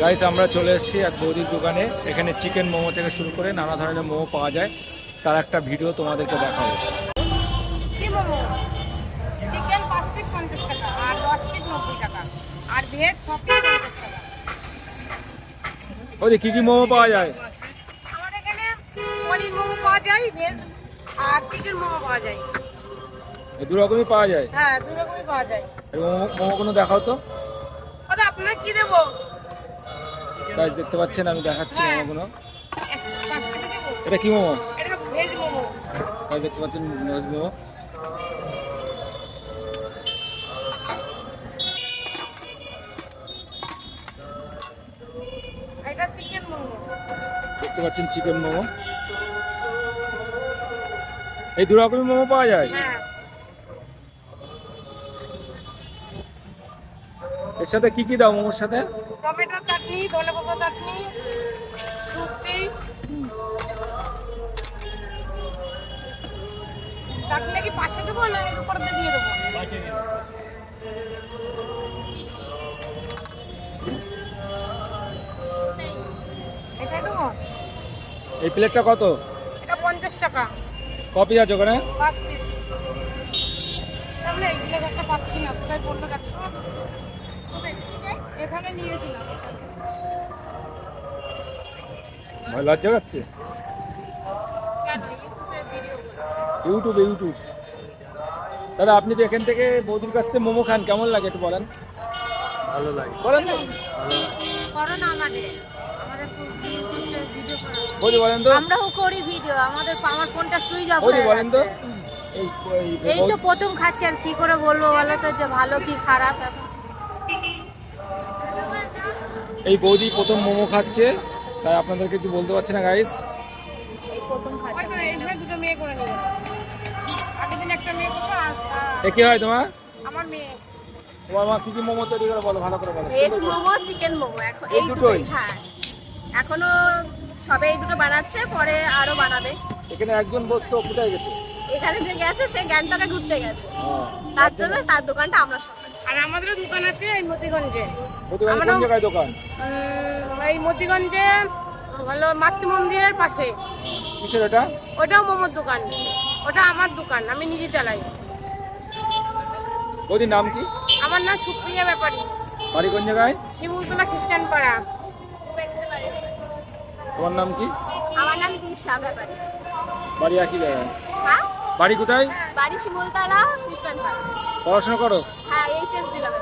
Guys আমরা চলে এসেছি এক বৌদির দোকানে। এখানে চিকেন মোমো থেকে শুরু করে নানা ধরনের মোমো পাওয়া যায়। তার একটা ভিডিও তোমাদেরকে দেখাবো। ওই কি কি মোমো পাওয়া যায়? আর চিকেন মোমো পাওয়া যায়। দু রকমই পাওয়া যায়? হ্যাঁ দু রকমই পাওয়া যায়। মোমো মোমোগুলো দেখাও তো? আপনার কি দেবো? গাইস দেখতে পাচ্ছেন আমি দেখাচ্ছি হ্যাঁ। মোমোগুলো। এটা কি মোমো? গাইস দেখতে পাচ্ছেন ভেজ মোমো। দেখতে পাচ্ছেন চিকেন মোমো। এই দু রকমই মোমো পাওয়া যায়? হ্যাঁ। এর সাথে কি কি দাও মোমোর সাথে? টমেটো চাটনি ধনে পাতা চাটনি শুক্তি চাটনি কি পাশে দেবো না এর উপর দিয়ে দেবো? এটা দেবো। এই প্লেটটা কত? এটা পঞ্চাশ টাকা। কপি আছে ওখানে? পাঁচ পিস তাহলে এইগুলো একটা পাচ্ছি না কোথায় পড়ল একটা এখানে নিয়েছিলাম। ভয় লজ্জা পাচ্ছে ইউটিউবে ইউটিউব ইউটিউব। দাদা আপনি তো এখান থেকে বৌদির কাছ থেকে মোমো খান কেমন লাগে একটু বলেন? ভালো লাগে। বলেন তো। করো না আমাদের। বলেন তো। আমরাও করি ভিডিও আমাদের আমার ফোনটা সুইচ অফ বৌদি বলেন তো। এই এই- এই তো প্রথম খাচ্ছি আর কি করে বলব বলো তো যে ভালো কি খারাপ এই বৌদি প্রথম মোমো খাচ্ছে তাই আপনাদের কিছু বলতে পারছি না গাইস কি হয় তোমার? আমার মেয়ে। তোমার মা কি কি মোমো তৈরি করে বলো ভালো করে বলো। ভেজ মোমো চিকেন মোমো এখন এই? দুটোই? হ্যাঁ। এখনও সবে এই দুটো বানাচ্ছে পরে আরও বানাবে। এখানে একজন বসতো কোথায় গেছে? এখানে যে গেছে সে গ্যাংটকে ঘুরতে গেছে। তার জন্য তার দোকানটা আমরা সামলাচ্ছি আর আমাদেরও দোকান আছে এই মতিগঞ্জে। প্রতিবার কোন জায়গায় দোকান? এই মতিগঞ্জে হলো মাতৃ মন্দিরের পাশে। কিসের এটা? ওটাও মোমোর দোকান। ওটা আমার দোকান আমি নিজে চালাই। বৌদির নাম কি? আমার নাম সুপ্রিয়া ব্যাপারী। বাড়ি কোন জায়গায়? শিমুলতলা খ্রিস্টান পাড়া তোমার নাম কি? আমার নাম দিশা ব্যাপারী। বাড়ি একই জায়গায়। বাড়ি কোথায়? বাড়ি শিমুলতলা খ্রিস্টান পাড়া পড়াশোনা করো? হ্যাঁ এইচএস দিলাম।